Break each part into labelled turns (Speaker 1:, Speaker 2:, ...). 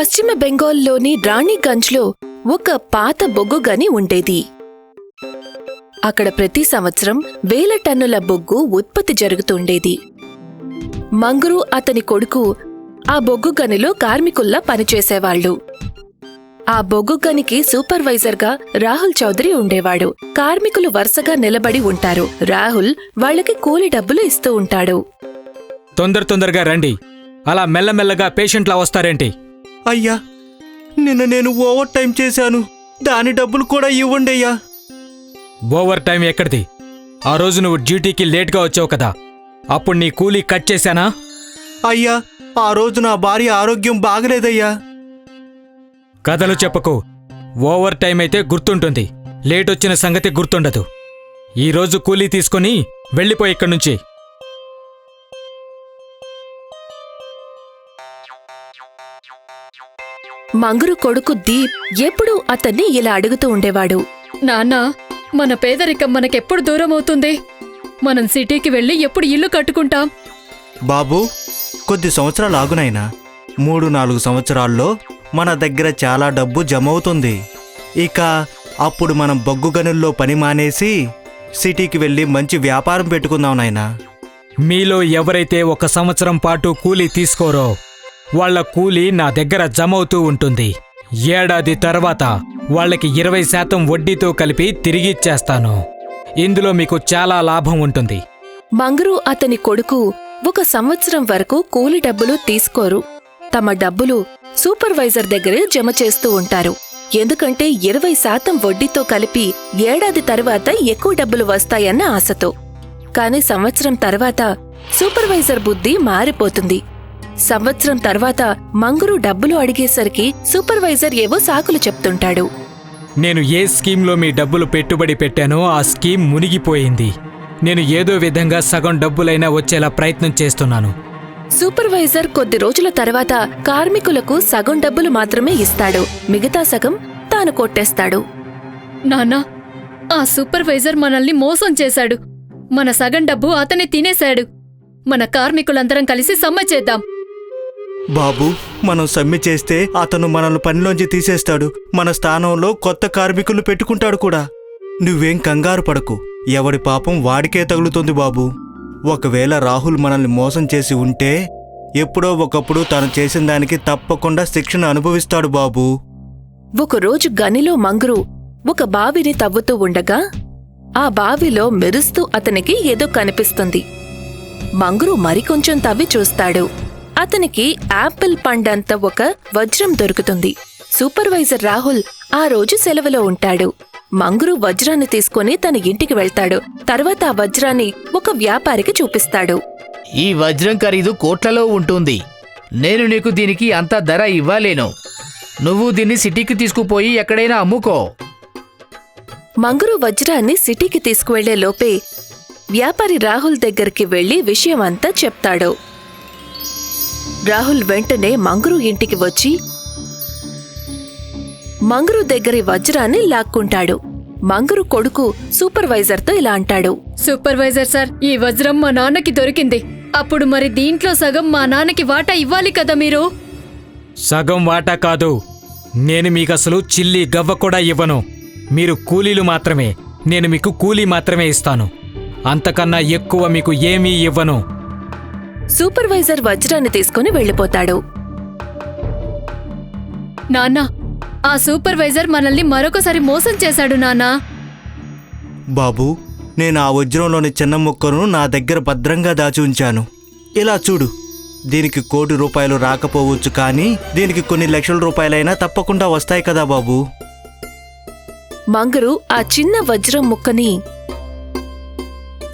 Speaker 1: పశ్చిమ బెంగాల్లోని రాణిగంజ్లో ఒక పాత బొగ్గు గని ఉండేది. అక్కడ ప్రతి సంవత్సరం వేల టన్నుల బొగ్గు ఉత్పత్తి జరుగుతుండేది. మంగురు అతని కొడుకు ఆ బొగ్గు గనిలో కార్మికుల్లా పనిచేసేవాళ్ళు ఆ బొగ్గు గనికి సూపర్వైజర్గా రాహుల్ చౌదరి ఉండేవాడు. కార్మికులు వరుసగా నిలబడి ఉంటారు. రాహుల్ వాళ్ళకి కూలి డబ్బులు ఇస్తూ ఉంటాడు.
Speaker 2: తొందర తొందరగా రండి. అలా మెల్లమెల్లగా పేషెంట్లా వస్తారేంటి?
Speaker 3: అయ్యా నిన్న నేను ఓవర్ టైం చేశాను. దాని డబ్బులు కూడా ఇవ్వండి అయ్యా.
Speaker 2: ఓవర్ టైం ఎక్కడిది? ఆ రోజు నువ్వు డ్యూటీకి లేట్గా వచ్చావు కదా. అప్పుడు నీ కూలీ కట్ చేశానా?
Speaker 3: అయ్యా ఆ రోజు నా భార్య ఆరోగ్యం బాగలేదయ్యా.
Speaker 2: కథలు చెప్పకు. ఓవర్ టైం అయితే గుర్తుంటుంది. లేట్ వచ్చిన సంగతి గుర్తుండదు. ఈ రోజు కూలీ తీసుకొని వెళ్ళిపో ఇక్కడి నుంచి.
Speaker 1: మంగురు కొడుకు దీప్ ఎప్పుడూ అతన్ని ఇలా అడుగుతూ ఉండేవాడు.
Speaker 4: నాన్న మన పేదరికం మనకెప్పుడు దూరం అవుతుంది మనం సిటీకి వెళ్ళి ఎప్పుడు ఇల్లు కట్టుకుంటాం?
Speaker 3: బాబు కొద్ది సంవత్సరాలు ఆగునైనా మూడు నాలుగు సంవత్సరాల్లో మన దగ్గర చాలా డబ్బు జమ అవుతుంది ఇక అప్పుడు మనం బొగ్గు గనుల్లో పని మానేసి సిటీకి వెళ్ళి మంచి వ్యాపారం పెట్టుకుందాం నాయనా.
Speaker 2: మీలో ఎవరైతే ఒక సంవత్సరం పాటు కూలీ తీసుకోరో వాళ్ళ కూలీ నా దగ్గర జమవుతూ ఉంటుంది. ఏడాది తర్వాత వాళ్ళకి ఇరవై శాతం వడ్డీతో కలిపి తిరిగిచ్చేస్తాను ఇందులో మీకు చాలా లాభం ఉంటుంది.
Speaker 1: మంగరు అతని కొడుకు ఒక సంవత్సరం వరకు కూలి డబ్బులు తీసుకోరు. తమ డబ్బులు సూపర్వైజర్ దగ్గరే జమ చేస్తూ ఉంటారు. ఎందుకంటే ఇరవై శాతం వడ్డీతో కలిపి ఏడాది తర్వాత ఎక్కువ డబ్బులు వస్తాయన్న ఆశతో. కాని సంవత్సరం తర్వాత సూపర్వైజర్ బుద్ధి మారిపోతుంది. సంవత్సరం తర్వాత మంగురు డబ్బులు అడిగేసరికి సూపర్వైజర్ ఏవో సాకులు చెప్తుంటాడు.
Speaker 2: నేను ఏ స్కీమ్లో మీ డబ్బులు పెట్టుబడి పెట్టానో ఆ స్కీమ్ మునిగిపోయింది. నేను ఏదో విధంగా సగం డబ్బులైనా వచ్చేలా ప్రయత్నం చేస్తున్నాను.
Speaker 1: సూపర్వైజర్ కొద్ది రోజుల తర్వాత కార్మికులకు సగం డబ్బులు మాత్రమే ఇస్తాడు. మిగతా సగం తాను కొట్టేస్తాడు.
Speaker 4: నాన్న ఆ సూపర్వైజర్ మనల్ని మోసం చేశాడు. మన సగం డబ్బు అతనే తినేశాడు. మన కార్మికులందరం కలిసి సమ్మె చేద్దాం.
Speaker 3: బాబు మనం సమ్మె చేస్తే అతను మనల్ని పనిలోంచి తీసేస్తాడు. మన స్థానంలో కొత్త కార్మికులు పెట్టుకుంటాడు కూడా. నువ్వేం కంగారు పడకు. ఎవడి పాపం వాడికే తగులుతుంది బాబు. ఒకవేళ రాహుల్ మనల్ని మోసం చేసి ఉంటే ఎప్పుడో ఒకప్పుడు తను చేసిన దానికి తప్పకుండా శిక్షణ అనుభవిస్తాడు బాబు.
Speaker 1: ఒకరోజు గనిలో మంగురు ఒక బావిని తవ్వుతూ ఉండగా ఆ బావిలో మెరుస్తూ అతనికి ఏదో కనిపిస్తుంది. మంగురు మరికొంచెం తవ్వి చూస్తాడు. అతనికి యాపిల్ పండంత ఒక వజ్రం దొరుకుతుంది. సూపర్వైజర్ రాహుల్ ఆ రోజు సెలవులో ఉంటాడు. మంగురు వజ్రాన్ని తీసుకుని తన ఇంటికి వెళ్తాడు. తర్వాత ఆ వజ్రాన్ని ఒక వ్యాపారికి చూపిస్తాడు.
Speaker 5: ఈ వజ్రం ఖరీదు కోట్లలో ఉంటుంది. నేను నీకు దీనికి అంత ధర ఇవ్వలేను. నువ్వు దీన్ని సిటీకి తీసుకుపోయి ఎక్కడైనా అమ్ముకో.
Speaker 1: మంగురు వజ్రాన్ని సిటీకి తీసుకువెళ్ళే లోపే వ్యాపారి రాహుల్ దగ్గరికి వెళ్ళి విషయం అంతా చెప్తాడు. రాహుల్ వెంటనే మంగురు ఇంటికి వచ్చి మంగురు దగ్గరి వజ్రాన్ని లాక్కుంటాడు. మంగురు కొడుకు సూపర్వైజర్తో ఇలా అంటాడు.
Speaker 4: సూపర్వైజర్ సార్ ఈ వజ్రం మా నాన్నకి దొరికింది. అప్పుడు మరి దీంట్లో సగం మా నాన్నకి వాటా ఇవ్వాలి కదా మీరు?
Speaker 2: సగం వాటా కాదు. నేను మీకసలు చిల్లి గవ్వ కూడా ఇవ్వను. మీరు కూలీలు మాత్రమే. నేను మీకు కూలీ మాత్రమే ఇస్తాను. అంతకన్నా ఎక్కువ మీకు ఏమీ ఇవ్వను.
Speaker 1: సూపర్వైజర్ వజ్రాన్ని తీసుకుని వెళ్ళిపోతాడు
Speaker 4: నాన్న ఆ సూపర్వైజర్ మనల్ని మరొకసారి మోసం చేశాడు నాన్నా.
Speaker 3: బాబు నేను ఆ వజ్రంలోని చిన్న ముక్కను నా దగ్గర భద్రంగా దాచి ఉంచాను. ఇలా చూడు దీనికి కోటి రూపాయలు రాకపోవచ్చు కానీ దీనికి కొన్ని లక్షల రూపాయలైనా తప్పకుండా వస్తాయి కదా బాబు.
Speaker 1: మంగురు ఆ చిన్న వజ్రం ముక్కని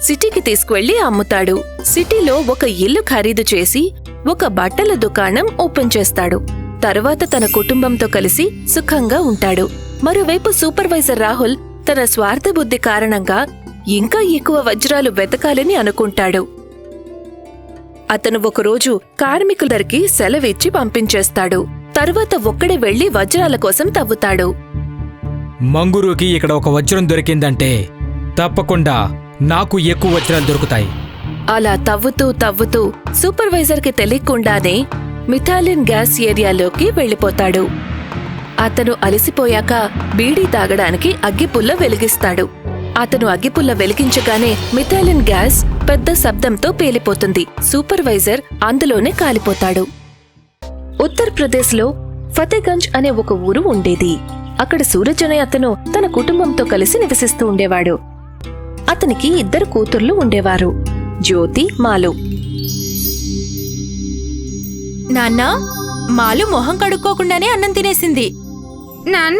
Speaker 1: సిటీకి తీసుకువెళ్ళి అమ్ముతాడు. సిటీలో ఒక ఇల్లు ఖరీదు చేసి ఒక బట్టల దుకాణం ఓపెన్ చేస్తాడు. తరువాత తన కుటుంబంతో కలిసి సుఖంగా ఉంటాడు. మరోవైపు సూపర్వైజర్ రాహుల్ తన స్వార్థ బుద్ధి కారణంగా ఇంకా ఎక్కువ వజ్రాలు వెతకాలని అనుకుంటాడు. అతను ఒకరోజు కార్మికులకి సెలవిచ్చి పంపించేస్తాడు. తరువాత ఒక్కడే వెళ్ళి వజ్రాల కోసం తవ్వుతాడు.
Speaker 2: మంగురుకి ఇక్కడ ఒక వజ్రం దొరికిందంటే తప్పకుండా నాకు ఎక్కువ వజ్రాలు దొరుకుతాయి.
Speaker 1: అలా తవ్వుతూ తవ్వుతూ సూపర్వైజర్కి తెలియకుండానే మిథాలిన్ గ్యాస్ ఏరియాలోకి వెళ్ళిపోతాడు. అతను అలసిపోయాక బీడీ తాగడానికి అగ్గిపుల్ల వెలిగిస్తాడు. అతను అగ్గిపుల్ల వెలిగించగానే మిథాలిన్ గ్యాస్ పెద్ద శబ్దంతో పేలిపోతుంది. సూపర్వైజర్ అందులోనే కాలిపోతాడు. ఉత్తరప్రదేశ్లో ఫతేగంజ్ అనే ఒక ఊరు ఉండేది. అక్కడ సూరజ్ అనే అతను తన కుటుంబంతో కలిసి నివసిస్తూ ఉండేవాడు. అతనికి ఇద్దరు కూతుర్లు ఉండేవారు. జ్యోతి మాలు.
Speaker 6: నాన్న మాలు మొహం కడుక్కోకుండానే అన్నం తినేసింది.
Speaker 7: నాన్న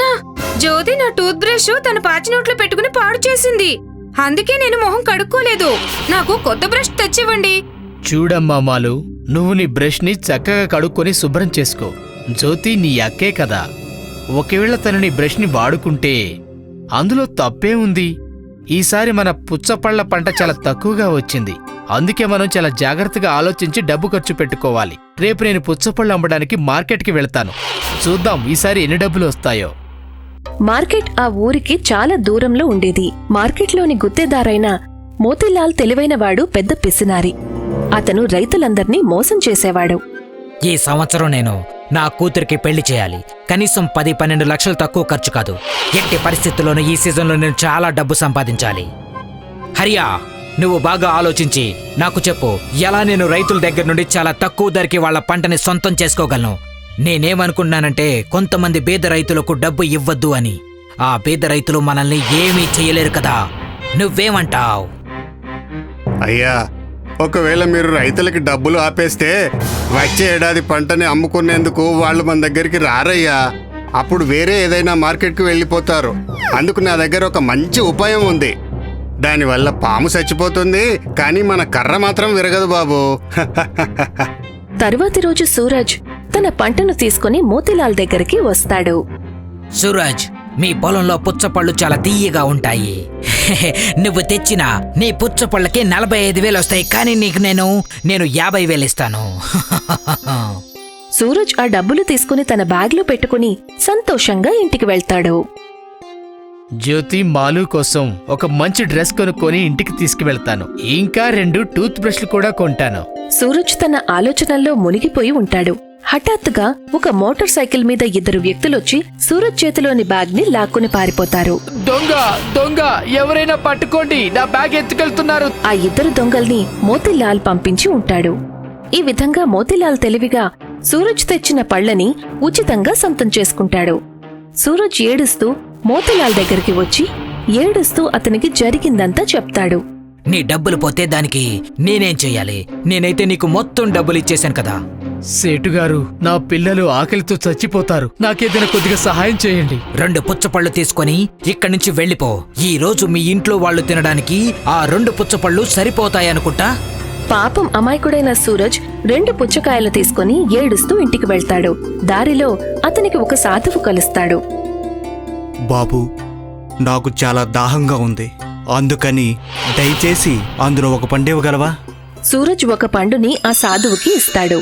Speaker 7: జ్యోతి నా టూత్ బ్రష్ తన పాచి నోట్లో పెట్టుకుని పాడు చేసింది. అందుకే నేను మొహం కడుక్కోలేదు. నాకు కొత్త బ్రష్ తెచ్చివ్వండి.
Speaker 5: చూడమ్మా మాలు. నువ్వు నీ బ్రష్ని చక్కగా కడుక్కొని శుభ్రం చేసుకో. జ్యోతి నీ అక్కే కదా. ఒకవేళ తను నీ బ్రష్ని వాడుకుంటే అందులో తప్పే ఉంది. ఈసారి మన పుచ్చపళ్ళ పంట చాలా తక్కువగా వచ్చింది. అందుకే మనం చాలా జాగ్రత్తగా ఆలోచించి డబ్బు ఖర్చు పెట్టుకోవాలి. రేపు నేను పుచ్చపళ్ళు అమ్మడానికి మార్కెట్కి వెళ్తాను. చూద్దాం ఈసారి ఎన్ని డబ్బులు వస్తాయో.
Speaker 1: మార్కెట్ ఆ ఊరికి చాలా దూరంలో ఉండేది. మార్కెట్లోని గుత్తేదారైన మోతీలాల్ తెలివైనవాడు పెద్ద పిసినారి. అతను రైతులందర్నీ మోసం చేసేవాడు.
Speaker 8: ఈ సంవత్సరం నేను నా కూతురికి పెళ్ళి చేయాలి. కనీసం పది పన్నెండు లక్షలు తక్కువ ఖర్చు కాదు. ఎట్టి పరిస్థితుల్లోనూ ఈ సీజన్లో నేను చాలా డబ్బు సంపాదించాలి. హరియా నువ్వు బాగా ఆలోచించి నాకు చెప్పు ఎలా నేను రైతుల దగ్గర నుండి చాలా తక్కువ ధరకి వాళ్ళ పంటని సొంతం చేసుకోగలను? నేనేమనుకున్నానంటే కొంతమంది బీద రైతులకు డబ్బు ఇవ్వద్దు అని. ఆ బీద రైతులు మనల్ని ఏమీ చేయలేరు కదా. నువ్వేమంటావ్?
Speaker 9: అయ్యా ఒకవేళ మీరు రైతులకి డబ్బులు ఆపేస్తే వచ్చే ఏడాది పంటని అమ్ముకునేందుకు వాళ్ళు మన దగ్గరికి రారయ్యా. అప్పుడు వేరే ఏదైనా మార్కెట్కి వెళ్ళిపోతారు. అందుకు నా దగ్గర ఒక మంచి ఉపాయం ఉంది. దానివల్ల పాము చచ్చిపోతుంది కానీ మన కర్ర మాత్రం విరగదు బాబు.
Speaker 1: తరువాతి రోజు సూరజ్ తన పంటను తీసుకుని మోతీలాల్ దగ్గరికి వస్తాడు.
Speaker 8: సూరజ్ మీ పొలంలో పుచ్చపళ్ళు చాలా తీయగా ఉంటాయి. నువ్వు తెచ్చిన నీ పుచ్చపళ్ళకి నలభై ఐదు వేలు వస్తాయి కానీ నీకు నేను నేను యాభై వేలు ఇస్తాను.
Speaker 1: సూరజ్ ఆ డబ్బులు తీసుకుని తన బ్యాగ్లో పెట్టుకుని సంతోషంగా ఇంటికి వెళ్తాడు.
Speaker 5: జ్యోతి మాలు కోసం ఒక మంచి డ్రెస్ కొనుక్కొని ఇంటికి తీసుకువెళ్తాను. ఇంకా రెండు టూత్ బ్రష్లు కూడా కొంటాను.
Speaker 1: సూరజ్ తన ఆలోచనల్లో మునిగిపోయి ఉంటాడు. హఠాత్తుగా ఒక మోటార్ సైకిల్ మీద ఇద్దరు వ్యక్తులొచ్చి సూరజ్ చేతిలోని బ్యాగ్ని లాక్కుని పారిపోతారు.
Speaker 5: దొంగ దొంగ ఎవరైనా పట్టుకోండి నా బ్యాగ్ ఎత్తుకెళ్తున్నారు.
Speaker 1: ఆ ఇద్దరు దొంగల్ని మోతీలాల్ పంపించి ఉంటాడు. ఈ విధంగా మోతీలాల్ తెలివిగా సూరజ్ తెచ్చిన పళ్ళని ఉచితంగా సొంతం చేసుకుంటాడు. సూరజ్ ఏడుస్తూ మోతీలాల్ దగ్గరికి వచ్చి ఏడుస్తూ అతనికి జరిగిందంతా చెప్తాడు.
Speaker 8: నీ డబ్బులు పోతే దానికి నేనేం చెయ్యాలి నేనైతే నీకు మొత్తం డబ్బులు ఇచ్చేశాను కదా.
Speaker 5: సేటుగారు నా పిల్లలు ఆకలితో చచ్చిపోతారు. నాకేదైనా కొద్దిగా సహాయం చేయండి.
Speaker 8: రెండు పుచ్చపళ్ళు తీసుకొని ఇక్కడి నుంచి వెళ్ళిపో. ఈ రోజు మీ ఇంట్లో వాళ్ళు తినడానికి ఆ రెండు పుచ్చపళ్ళు సరిపోతాయనుకుంటా
Speaker 1: పాపం అమాయకుడైన సూరజ్ రెండు పుచ్చకాయలు తీసుకుని ఏడుస్తూ ఇంటికి వెళ్తాడు. దారిలో అతనికి ఒక సాధువు కలుస్తాడు.
Speaker 3: బాబు నాకు చాలా దాహంగా ఉంది. అందుకని దయచేసి అందులో ఒక పండు ఇవ్వగలవా?
Speaker 1: సూరజ్ ఒక పండుని ఆ సాధువుకి ఇస్తాడు.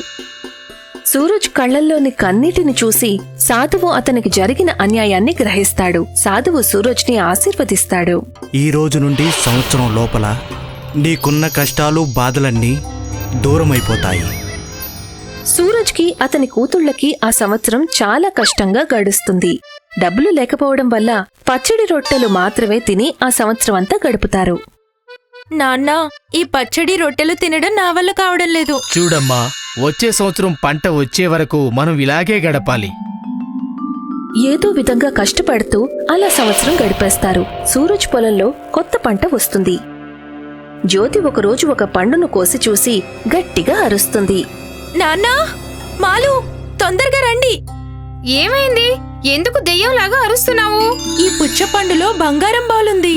Speaker 1: సూరజ్ కళ్ళల్లోని కన్నీటిని చూసి సాధువు అతనికి జరిగిన అన్యాయాన్ని గ్రహిస్తాడు. సాధువు సూరజ్ని ఆశీర్వదిస్తాడు.
Speaker 3: ఈ రోజు నుండి సంవత్సరం లోపల నీకున్న కష్టాలు బాధలన్నీ దూరమైపోతాయి.
Speaker 1: సూరజ్కి అతని కూతుళ్ళకి ఆ సంవత్సరం చాలా కష్టంగా గడుస్తుంది. డబ్బులు లేకపోవడం వల్ల పచ్చడి రొట్టెలు మాత్రమే తిని ఆ సంవత్సరం అంతా గడుపుతారు.
Speaker 6: నాన్న ఈ పచ్చడి రొట్టెలు తినడం నా వల్ల కావడం లేదు.
Speaker 5: చూడమ్మా వచ్చే సంవత్సరం పంట వచ్చే వరకు మనం ఇలాగే గడపాలి.
Speaker 1: ఏదో విధంగా కష్టపడుతూ అలా సంవత్సరం గడిపేస్తారు. సూరజ్ పొలంలో కొత్త పంట వస్తుంది. జ్యోతి ఒకరోజు ఒక పండును కోసి చూసి గట్టిగా అరుస్తుంది.
Speaker 6: నాన్న మాలు తొందరగా రండి.
Speaker 7: ఏమైంది? ఎందుకు దెయ్యంలాగా అరుస్తున్నావు?
Speaker 6: ఈ పుచ్చపండులో బంగారం బాలుంది.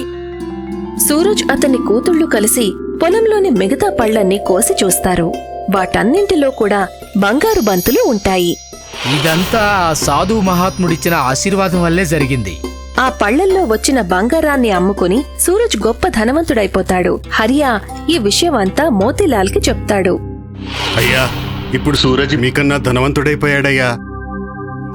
Speaker 1: సూరజ్ అతని కూతుళ్ళు కలిసి పొలంలోని మిగతా పళ్ళన్నీ కోసి చూస్తారు. వాటన్నింటిలో కూడా బంగారు బంతులు ఉంటాయి.
Speaker 5: ఇదంతా సాధు మహాత్ముడిచ్చిన ఆశీర్వాదం వల్లే జరిగింది.
Speaker 1: ఆ పళ్ళల్లో వచ్చిన బంగారాన్ని అమ్ముకుని సూరజ్ గొప్ప ధనవంతుడైపోతాడు. హరియా ఈ విషయమంతా మోతీలాల్కి చెప్తాడు.
Speaker 9: అయ్యా ఇప్పుడు సూరజ్ మీకన్నా ధనవంతుడైపోయాడయ్యా.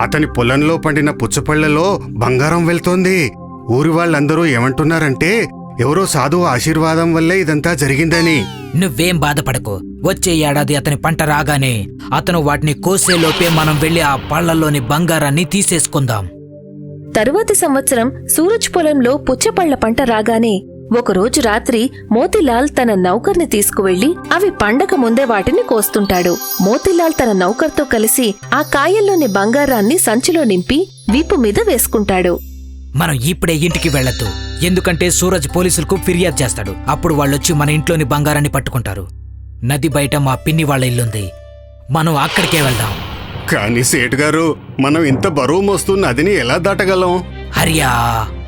Speaker 9: అతని పొలంలో పండిన పుచ్చపళ్ళలో బంగారం వెళ్తోంది. ఊరి వాళ్ళందరూ ఏమంటున్నారంటే ఎవరో సాధువు ఆశీర్వాదం వల్లే ఇదంతా జరిగిందని.
Speaker 8: నువ్వేం బాధపడకు. వచ్చే ఏడాది అతని పంట రాగానే అతను వాటిని కోసేలోపే మనం వెళ్ళి ఆ పళ్ళలోని బంగారాన్ని తీసేసుకుందాం.
Speaker 1: తరువాతి సంవత్సరం సూరజ్ పొలంలో పుచ్చపళ్ళ పంట రాగానే ఒకరోజు రాత్రి మోతీలాల్ తన నౌకర్ని తీసుకువెళ్ళి అవి పండగ ముందే వాటిని కోస్తుంటాడు. మోతీలాల్ తన నౌకర్తో కలిసి ఆ కాయల్లోని బంగారాన్ని సంచిలో నింపి వీపు మీద వేసుకుంటాడు.
Speaker 8: మనం ఇప్పుడే ఇంటికి వెళ్ళొద్దు. ఎందుకంటే సూరజ్ పోలీసులకు ఫిర్యాదు చేస్తాడు. అప్పుడు వాళ్ళొచ్చి మన ఇంట్లోని బంగారాన్ని పట్టుకుంటారు. నది బయట మా పిన్ని వాళ్ళ ఇల్లుంది. మనం అక్కడికే వెళ్దాం.
Speaker 9: కానీ సేటు గారు మనం ఇంత బరువు మోస్తూ నదిని ఎలా దాటగలం?
Speaker 8: హరియా!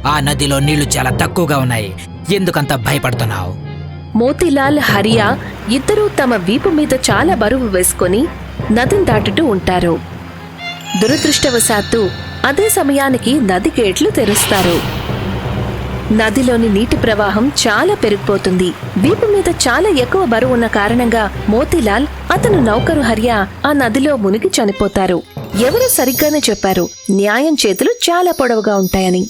Speaker 8: ఆ నదిలో నీళ్ళు చాలా తక్కువగా ఉన్నాయి. ఎందుకంత భయపడుతున్నావు?
Speaker 1: మోతిలాల్ హరియా ఇద్దరూ తమ వీపు మీద చాలా బరువు వేసుకొని నదిని దాటుతూ ఉంటారు. దురదృష్టవశాత్తు అదే సమయానికి నది గేట్లు తెరుస్తారు. నదిలోని నీటి ప్రవాహం చాలా పెరిగిపోతుంది. వీపు మీద చాలా ఎక్కువ బరువు ఉన్న కారణంగా మోతీలాల్ అతను నౌకరు హర్య ఆ నదిలో మునిగి చనిపోతారు. ఎవరు సరిగ్గానే చెప్పారు న్యాయం చేతులు చాలా పొడవుగా ఉంటాయని.